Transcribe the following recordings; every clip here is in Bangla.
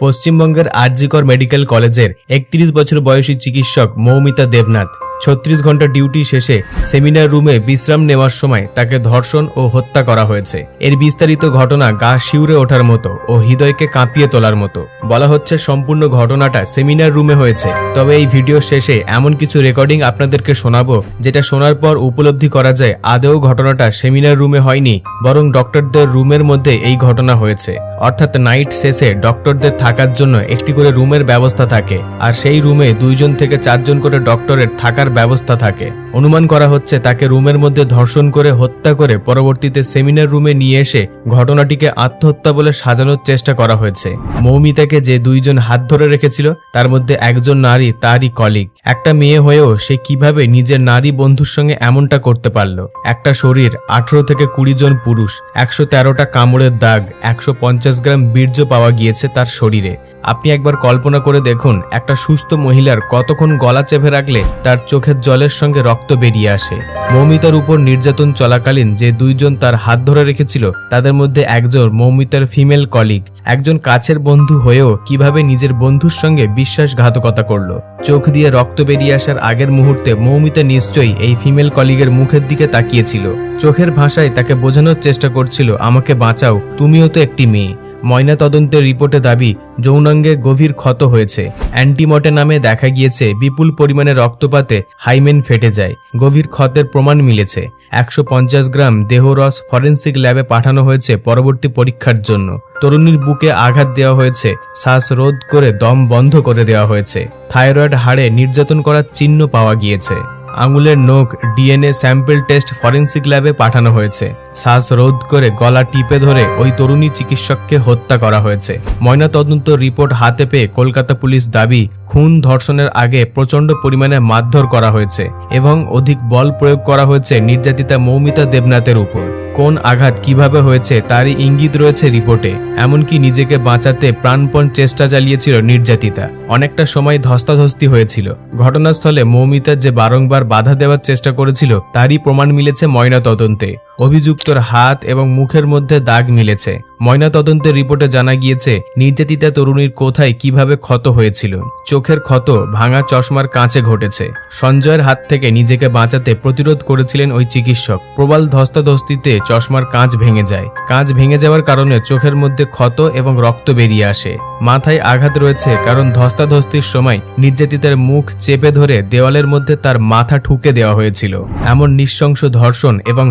পশ্চিমবঙ্গের আরজিকর মেডিকেল কলেজের একত্রিশ বছর বয়সী চিকিৎসক মৌমিতা দেবনাথ। ছত্রিশ ঘণ্টা ডিউটি শেষে সেমিনার রুমে বিশ্রাম নেওয়ার সময় তাকে ধর্ষণ ও হত্যা করা হয়েছে। এর বিস্তারিত ঘটনা গা শিউরে ওঠার মতো ও হৃদয়কে কাঁপিয়ে তোলার মতো। বলা হচ্ছে সম্পূর্ণ ঘটনাটা সেমিনার রুমে হয়েছে। তবে এই ভিডিও শেষে এমন কিছু রেকর্ডিং আপনাদেরকে শোনাবো, যেটা শোনার পর উপলব্ধি করা যায় আদেও ঘটনাটা সেমিনার রুমে হয়নি, বরং ডক্টরদের রুমের মধ্যে এই ঘটনা হয়েছে। অর্থাৎ নাইট শেষে ডক্টরদের থাকার জন্য একটি করে রুমের ব্যবস্থা থাকে, আর সেই রুমে দুইজন থেকে চারজন করে ডক্টরের থাকার ব্যবস্থা থাকে। অনুমান করা হচ্ছে তাকে রুমের মধ্যে ধর্ষণ করে হত্যা করে পরবর্তীতে সেমিনার রুমে নিয়ে এসে ঘটনাটিকে আত্মহত্যা বলে সাজানোর চেষ্টা করা হয়েছে। মৌমিতাকে যে দুইজন হাত ধরে রেখেছিল, তার মধ্যে একজন নারী, তারই কলিগ। একটা মেয়ে হয়েও সে কীভাবে নিজের নারী বন্ধুর সঙ্গে এমনটা করতে পারল? একটা শরীর, আঠারো থেকে কুড়ি জন পুরুষ, একশো তেরোটা কামড়ের দাগ, একশো পঞ্চাশ গ্রাম বীর্য পাওয়া গিয়েছে তার শরীরে। আপনি একবার কল্পনা করে দেখুন, একটা সুস্থ মহিলার কতক্ষণ গলা চেপে রাখলে তার চোখের জলের সঙ্গে রক্ত বেরিয়ে আসে। মৌমিতার উপর নির্যাতন চলাকালীন যে দুইজন তার হাত ধরে রেখেছিল, তাদের মধ্যে একজন মৌমিতার ফিমেল কলিগ, একজন কাছের বন্ধু হয়েও কীভাবে নিজের বন্ধুর সঙ্গে বিশ্বাসঘাতকতা করল। চোখ দিয়ে রক্ত বেরিয়ে আসার আগের মুহূর্তে মৌমিতা নিশ্চয়ই এই ফিমেল কলিগের মুখের দিকে তাকিয়েছিল। চোখের ভাষায় তাকে বোঝানোর চেষ্টা করছিল, আমাকে বাঁচাও, তুমিও তো একটি মেয়ে। ময়না তদন্তের রিপোর্টে দাবি, যৌনাঙ্গে গভীর ক্ষত হয়েছে। অ্যান্টিমটে নামে দেখা গিয়েছে, বিপুল পরিমাণে রক্তপাতে হাইমেন ফেটে যায়। গভীর ক্ষতের প্রমাণ মিলেছে। একশো পঞ্চাশ গ্রাম দেহরস ফরেন্সিক ল্যাবে পাঠানো হয়েছে পরবর্তী পরীক্ষার জন্য। তরুণীর বুকে আঘাত দেওয়া হয়েছে, শ্বাস রোধ করে দম বন্ধ করে দেওয়া হয়েছে। থাইরয়েড হাড়ে নির্যাতন করার চিহ্ন পাওয়া গিয়েছে। আঙুলের নখ ডিএনএ স্যাম্পল টেস্ট ফরেন্সিক ল্যাবে পাঠানো হয়েছে। শ্বাস রোধ করে গলা টিপে ধরে ওই তরুণী চিকিৎসককে হত্যা করা হয়েছে। ময়নাতদন্ত রিপোর্ট হাতে পেয়ে কলকাতা পুলিশ দাবি, খুন ধর্ষণের আগে প্রচণ্ড পরিমাণে মারধর করা হয়েছে এবং অধিক বল প্রয়োগ করা হয়েছে নির্যাতিতা মৌমিতা দেবনাথের উপর। কোন আঘাত কীভাবে হয়েছে তারই ইঙ্গিত রয়েছে রিপোর্টে। এমনকি নিজেকে বাঁচাতে প্রাণপণ চেষ্টা চালিয়েছিল নির্যাতিতা। অনেকটা সময় ধস্তাধস্তি হয়েছিল। ঘটনাস্থলে মৌমিতার যে বারংবার বাধা দেওয়ার চেষ্টা করেছিল, তারই প্রমাণ মিলেছে ময়না তদন্তে অভিযুক্তর হাত এবং মুখের মধ্যে দাগ মিলেছে। ময়না তদন্তের রিপোর্টে জানা গিয়েছে, নির্যাতিতা তরুণীর কোথায় কীভাবে ক্ষত হয়েছিল। চোখের ক্ষত, ভাঙা চশমার কাঁচে ঘটেছে। সঞ্জয়ের হাত থেকে নিজেকে বাঁচাতে প্রতিরোধ করেছিলেন ওই চিকিৎসক। প্রবাল ধস্তাধস্তিতে চশমার কাঁচ ভেঙে যায়। কাঁচ ভেঙে যাওয়ার কারণে চোখের মধ্যে ক্ষত এবং রক্ত বেরিয়ে আসে। মাথায় আঘাত রয়েছে কারণ ধস্তাধস্তির সময় নির্যাতিতার মুখ চেপে ধরে দেওয়ালের মধ্যে তার মাথা ঠুকে দেওয়া হয়েছিল। এমন নৃশংস ধর্ষণ এবং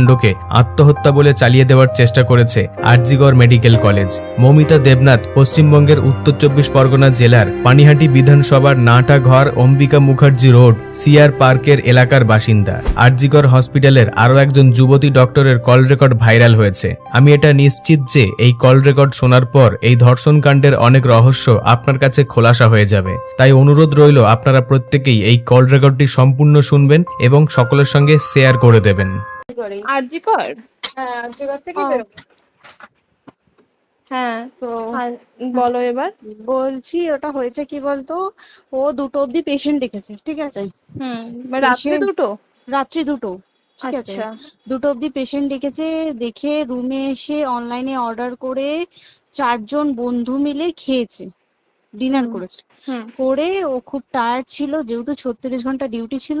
হত্যাকাণ্ডকে আত্মহত্যা বলে চালিয়ে দেওয়ার চেষ্টা করেছে আরজিগড় মেডিকেল কলেজ। মৌমিতা দেবনাথ পশ্চিমবঙ্গের উত্তর চব্বিশ পরগনা জেলার পানিহাটি বিধানসভার নাটা ঘর অম্বিকা মুখার্জি রোড, সিআর পার্কের এলাকার বাসিন্দা। আরজিগড় হসপিটালের আরও একজন যুবতী ডক্টরের কল রেকর্ড ভাইরাল হয়েছে। আমি এটা নিশ্চিত যে এই কল রেকর্ড শোনার পর এই ধর্ষণ কাণ্ডের অনেক রহস্য আপনার কাছে খোলাসা হয়ে যাবে। তাই অনুরোধ রইল আপনারা প্রত্যেকেই এই কল রেকর্ডটি সম্পূর্ণ শুনবেন এবং সকলের সঙ্গে শেয়ার করে দেবেন। হ্যাঁ আর্যগর থেকে বেরোবো। হ্যাঁ তো বলো এবার। বলছি ওটা হয়েছে কি বলতো? ও দুটো অবধি পেশেন্ট দেখেছে ঠিক আছে? হুম মানে দুটো? রাত্রি দুটো ঠিক আছে? আচ্ছা। দুটো অবধি পেশেন্ট ডেকেছে দেখে রুমে এসে অনলাইনে অর্ডার করে চারজন বন্ধু মিলে খেয়েছে ডিনার করেছে। করে ও খুব টায়ার্ড ছিল যেহেতু ছত্রিশ ঘণ্টা ডিউটি ছিল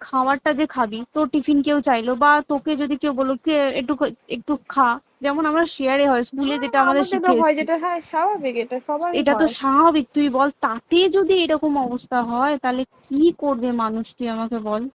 খাবারটা যে খাবি তোর টিফিন কেউ চাইলো বা তোকে যদি কেউ বলল কে একটু একটু খা। যেমন আমরা শেয়ারে হয় স্কুলে যেটা আমাদের হয় যেটা হ্যাঁ স্বাভাবিক এটা সবার এটা তো স্বাভাবিক। তুই বল তাতে যদি এরকম অবস্থা হয় তাহলে কি করবে মানুষ? তুই আমাকে বল।